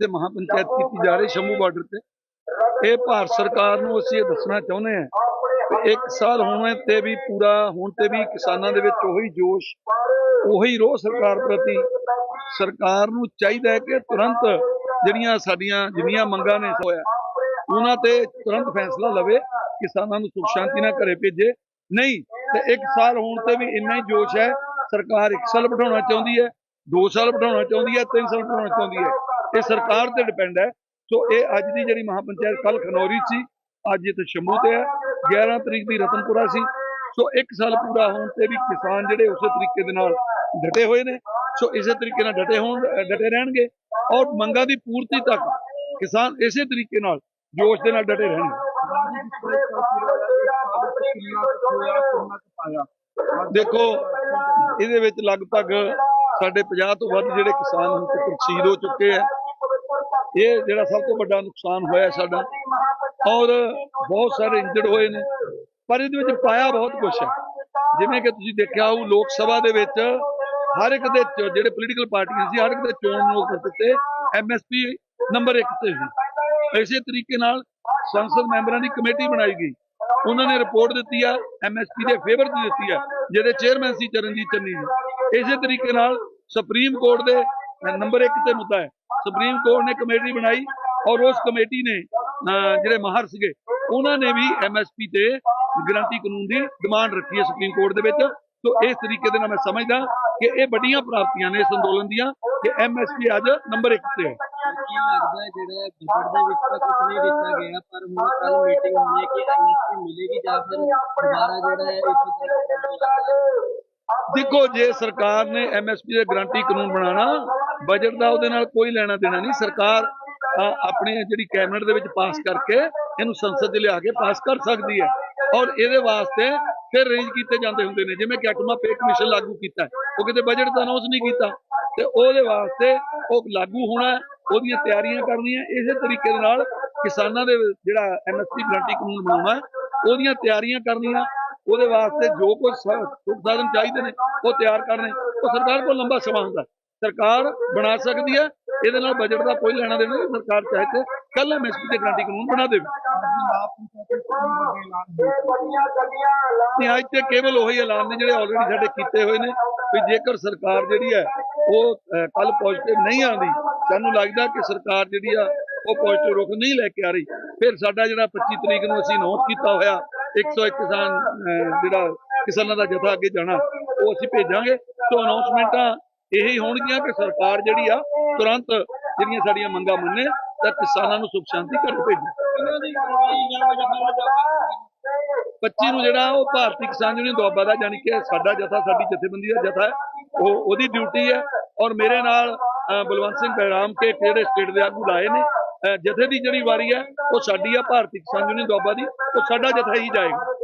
ਤੇ ਮਹਾਪੰਚਾਇਤ ਕੀਤੀ ਜਾ ਰਹੀ ਸ਼ੰਭੂ ਬਾਰਡਰ ਤੇ। ਇਹ ਭਾਰਤ ਸਰਕਾਰ ਨੂੰ ਅਸੀਂ ਇਹ ਦੱਸਣਾ ਚਾਹੁੰਦੇ ਹਾਂ ਕਿ ਇੱਕ ਸਾਲ ਹੋਣ ਤੇ ਵੀ ਪੂਰਾ ਹੁਣ ਤੇ ਵੀ ਕਿਸਾਨਾਂ ਦੇ ਵਿੱਚ ਉਹੀ ਜੋਸ਼ ਉਹੀ ਰੋਹ ਸਰਕਾਰ ਪ੍ਰਤੀ ਸਰਕਾਰ ਨੂੰ ਚਾਹੀਦਾ ਹੈ ਕਿ ਤੁਰੰਤ ਜਿਹੜੀਆਂ ਸਾਡੀਆਂ ਜਿੰਨੀਆਂ ਮੰਗਾਂ ਨੇ ਹੋਇਆ ਉਹਨਾਂ ਤੇ ਤੁਰੰਤ ਫੈਸਲਾ ਲਵੇ ਕਿਸਾਨਾਂ ਨੂੰ ਸੁਖ ਸ਼ਾਂਤੀ ਨਾਲ ਘਰੇ ਭੇਜੇ। ਨਹੀਂ ਤੇ ਇੱਕ ਸਾਲ ਹੋਣ ਤੇ ਵੀ ਇੰਨਾ ਹੀ ਜੋਸ਼ ਹੈ ਸਰਕਾਰ ਇੱਕ ਸਾਲ ਬਿਠਾਉਣਾ ਚਾਹੁੰਦੀ ਹੈ ਦੋ ਸਾਲ ਬਿਠਾਉਣਾ ਚਾਹੁੰਦੀ ਹੈ ਤਿੰਨ ਸਾਲ ਬਿਠਾਉਣਾ ਚਾਹੁੰਦੀ ਹੈ। ਇਹ ਸਰਕਾਰ ਤੇ ਡਿਪੈਂਡ ਹੈ। ਸੋ ਇਹ ਅੱਜ ਦੀ ਜਿਹੜੀ ਮਹਾਪੰਚਾਇਤ ਕੱਲ ਖਨੌਰੀ ਸੀ, ਅੱਜ ਇੱਥੇ ਸ਼ੰਭੂ ਤੇ ਹੈ। 11 ਤਰੀਕ ਦੀ ਰਤਨਪੁਰਾ ਸੀ। ਸੋ ਇੱਕ ਸਾਲ ਪੂਰਾ ਹੋਣ ਤੇ ਵੀ ਕਿਸਾਨ ਜਿਹੜੇ ਉਸੇ ਤਰੀਕੇ ਦੇ ਨਾਲ ਡਟੇ ਹੋਏ ਨੇ। ਸੋ ਇਸੇ ਤਰੀਕੇ ਨਾਲ ਡਟੇ ਹੋਣ, ਡਟੇ ਰਹਿਣਗੇ। ਔਰ ਮੰਗਾਂ ਦੀ ਪੂਰਤੀ ਤੱਕ ਕਿਸਾਨ ਇਸੇ ਤਰੀਕੇ ਨਾਲ ਜੋਸ਼ ਦੇ ਨਾਲ ਡਟੇ ਰਹਿਣਗੇ। ਦੇਖੋ, ਇਹਦੇ ਵਿੱਚ ਲਗਭਗ ਸਾਡੇ 50 ਤੋਂ ਵੱਧ ਜਿਹੜੇ ਕਿਸਾਨ ਹੁਣ ਤੱਕ ਸ਼ਹੀਦ ਹੋ ਚੁੱਕੇ ਆ ਇਹ ਜਿਹੜਾ ਸਭ ਤੋਂ ਵੱਡਾ ਨੁਕਸਾਨ ਹੋਇਆ ਸਾਡਾ। ਔਰ ਬਹੁਤ ਸਾਰੇ ਇੰਜਰਡ ਹੋਏ ਨੇ। ਪਰ ਇਹਦੇ ਵਿੱਚ ਪਾਇਆ ਬਹੁਤ ਕੁਝ ਹੈ। ਜਿਵੇਂ ਕਿ ਤੁਸੀਂ ਦੇਖਿਆ ਹੋਊ, ਲੋਕ ਸਭਾ ਦੇ ਵਿੱਚ ਹਰ ਇੱਕ ਦੇ ਜਿਹੜੇ ਪੋਲੀਟੀਕਲ ਪਾਰਟੀਆਂ ਸੀ, ਹਰ ਇੱਕ ਦੇ ਚੋਣ ਨੋਕ ਦਿੱਤੇ। ਐਮਐਸਪੀ ਨੰਬਰ 1 ਤੇ ਸੀ। ਇਸੇ ਤਰੀਕੇ ਨਾਲ ਸੰਸਦ ਮੈਂਬਰਾਂ ਦੀ ਕਮੇਟੀ ਬਣਾਈ ਗਈ। ਉਹਨਾਂ ਨੇ ਰਿਪੋਰਟ ਦਿੱਤੀ ਆ ਐਮਐਸਪੀ ਦੇ ਫੇਵਰ 'ਚ ਦਿੱਤੀ ਆ, ਜਿਹਦੇ ਚੇਅਰਮੈਨ ਸੀ ਚਰਨਜੀਤ ਚੰਨੀ ਜੀ। ਇਸੇ ਤਰੀਕੇ ਨਾਲ ਸੁਪਰੀਮ ਕੋਰਟ ਦੇ ਨੰਬਰ 1 ਤੇ ਮੁੱਦਾ ਹੈ। ਸੁਪਰੀਮ ਕੋਰਟ ਨੇ ਕਮੇਟੀ ਬਣਾਈ ਔਰ ਉਸ ਕਮੇਟੀ ਨੇ ਜਿਹੜੇ ਮਾਹਰ ਸੀਗੇ ਉਹਨਾਂ ਨੇ ਵੀ ਐਮਐਸਪੀ ਤੇ ਗਰੰਟੀ ਕਾਨੂੰਨ ਦੀ ਡਿਮਾਂਡ ਰੱਖੀ ਹੈ ਸੁਪਰੀਮ ਕੋਰਟ ਦੇ ਵਿੱਚ। ਸੋ ਇਸ ਤਰੀਕੇ ਦੇ ਨਾਲ ਮੈਂ ਸਮਝਦਾ ਕਿ ਇਹ ਵੱਡੀਆਂ ਪ੍ਰਾਪਤੀਆਂ ਨੇ ਇਸ ਅੰਦੋਲਨ ਦੀਆਂ ਕਿ ਐਮਐਸਪੀ ਅੱਜ ਨੰਬਰ 1 ਤੇ ਹੈ। ਕੀ ਲੱਗਦਾ ਹੈ ਜਿਹੜਾ ਬਜਟ ਦੇ ਵਿੱਚ ਤਾਂ ਕੁਝ ਨਹੀਂ ਦਿੱਤਾ ਗਿਆ ਪਰ ਹੁਣ ਕੱਲ ਮੀਟਿੰਗ ਹੋਣੀ ਹੈ ਕਿ ਐਮਐਸਪੀ ਮਿਲੇਗੀ ਜਾਂ ਫਿਰ ਦੁਬਾਰਾ ਜਿਹੜਾ ਹੈ ਇਸ ਤਰ੍ਹਾਂ ਦੇਖੋ ਜੇ ਸਰਕਾਰ ਨੇ ਐਮਐਸਪੀ ਦੇ ਗਾਰੰਟੀ ਕਾਨੂੰਨ ਬਣਾਉਣਾ ਬਜਟ ਦਾ ਉਹਦੇ ਨਾਲ ਕੋਈ ਲੈਣਾ ਦੇਣਾ ਨਹੀਂ। ਸਰਕਾਰ ਅ, ਆਪਣੇ ਜਿਹੜੀ ਕੈਬਨਿਟ ਦੇ ਵਿੱਚ ਪਾਸ ਕਰਕੇ ਇਹਨੂੰ ਸੰਸਦ 'ਚ ਲਿਆ ਕੇ ਪਾਸ ਕਰ ਸਕਦੀ ਹੈ। ਔਰ ਇਹਦੇ ਵਾਸਤੇ ਫਿਰ ਅਰੇਂਜ ਕੀਤੇ ਜਾਂਦੇ ਹੁੰਦੇ ਨੇ। ਜਿਵੇਂ ਕੈਟਮਾ ਪੇ ਕਮਿਸ਼ਨ ਲਾਗੂ ਕੀਤਾ ਉਹ ਕਿਤੇ ਬਜਟ ਦਾ ਅਨਾਉਂਸ ਨਹੀਂ ਕੀਤਾ। ਤੇ ਉਹਦੇ ਵਾਸਤੇ ਉਹ ਲਾਗੂ ਹੋਣਾ ਉਹਦੀਆਂ ਤਿਆਰੀਆਂ ਕਰਨੀਆਂ ਇਸੇ ਤਰੀਕੇ ਦੇ ਨਾਲ ਕਿਸਾਨਾਂ ਦੇ ਜਿਹੜਾ ਐਮਐਸਪੀ ਗਰੰਟੀ ਕਾਨੂੰਨ ਬਣਾਉਣਾ ਹੈ, ਉਹਦੀਆਂ ਤਿਆਰੀਆਂ ਕਰਨੀਆਂ। ਉਹਦੇ ਵਾਸਤੇ ਜੋ ਕੁਝ ਸਾਧਨ ਚਾਹੀਦੇ ਨੇ ਉਹ ਤਿਆਰ ਕਰਨੇ। ਉਹ ਸਰਕਾਰ ਕੋਲ ਲੰਬਾ ਸਮਾਂ ਹੁੰਦਾ ਸਰਕਾਰ ਬਣਾ ਸਕਦੀ ਹੈ, ਇਹਦੇ ਨਾਲ ਬਜਟ ਦਾ ਕੋਈ ਲੈਣਾ ਦੇਣਾ ਨਹੀਂ, ਸਰਕਾਰ ਚਾਹੇ ਤੇ ਕੱਲ ਐਮਐਸਪੀ ਤੇ ਗਾਰੰਟੀ ਕਾਨੂੰਨ ਬਣਾ ਦੇਵੇ। ਅੱਜ ਤੇ ਕੇਵਲ ਉਹੀ ਐਲਾਨ ਨੇ ਜਿਹੜੇ ਆਲਰੇਡੀ ਸਾਡੇ ਕੀਤੇ ਹੋਏ ਨੇ ਵੀ ਜੇਕਰ ਸਰਕਾਰ ਜਿਹੜੀ ਹੈ, ਉਹ ਕੱਲ ਪੋਜ਼ਿਟਿਵ ਨਹੀਂ ਆਉਂਦੀ ਸਾਨੂੰ ਲੱਗਦਾ ਕਿ ਸਰਕਾਰ ਜਿਹੜੀ ਆ, ਉਹ ਪੋਜ਼ਿਟਿਵ ਰੁਖ ਨਹੀਂ ਲੈ ਕੇ ਆ ਰਹੀ। ਫਿਰ ਸਾਡਾ ਜਿਹੜਾ 25 ਤਰੀਕ ਨੂੰ ਅਸੀਂ ਅਨਾਉਂਸ ਕੀਤਾ ਹੋਇਆ 101 ਕਿਸਾਨ ਜਿਹੜਾ ਕਿਸਾਨਾਂ ਦਾ ਜਥਾ ਅੱਗੇ ਜਾਣਾ, ਉਹ ਅਸੀਂ ਭੇਜਾਂਗੇ। ਸੋ ਅਨਾਉਂਸਮੈਂਟਾਂ ਇਹੀ ਹੋਣਗੀਆਂ ਕਿ ਸਰਕਾਰ ਜਿਹੜੀ ਆ ਤੁਰੰਤ ਜਿਹੜੀਆਂ ਸਾਡੀਆਂ ਮੰਗਾਂ ਮੰਨੇ ਤਾਂ ਕਿਸਾਨਾਂ ਨੂੰ ਸੁਖ ਸ਼ਾਂਤੀ ਘਰ ਭੇਜੇ। 25 ਨੂੰ ਜਿਹੜਾ ਉਹ ਭਾਰਤੀ ਕਿਸਾਨ ਯੂਨੀਅਨ ਦੁਆਬਾ ਦਾ, ਯਾਨੀ ਕਿ ਸਾਡਾ ਜਥਾ, ਸਾਡੀ ਜਥੇਬੰਦੀ ਦਾ ਜਥਾ ਹੈ, ਉਹ ਉਹਦੀ ਡਿਊਟੀ ਹੈ। ਔਰ ਮੇਰੇ ਨਾਲ ਬਲਵੰਤ ਸਿੰਘ ਬੈਰਾਮ ਕੇ ਜਿਹੜੇ ਸਟੇਟ ਦੇ ਆਗੂ ਲਾਏ ਨੇ ਜਥੇ ਦੀ ਜਿਹੜੀ ਵਾਰੀ ਹੈ, ਉਹ ਸਾਡੀ ਆ ਭਾਰਤੀ ਕਿਸਾਨ ਯੂਨੀਅਨ ਦੁਆਬਾ ਦੀ, ਉਹ ਸਾਡਾ ਜਥਾ ਹੀ ਜਾਏਗਾ।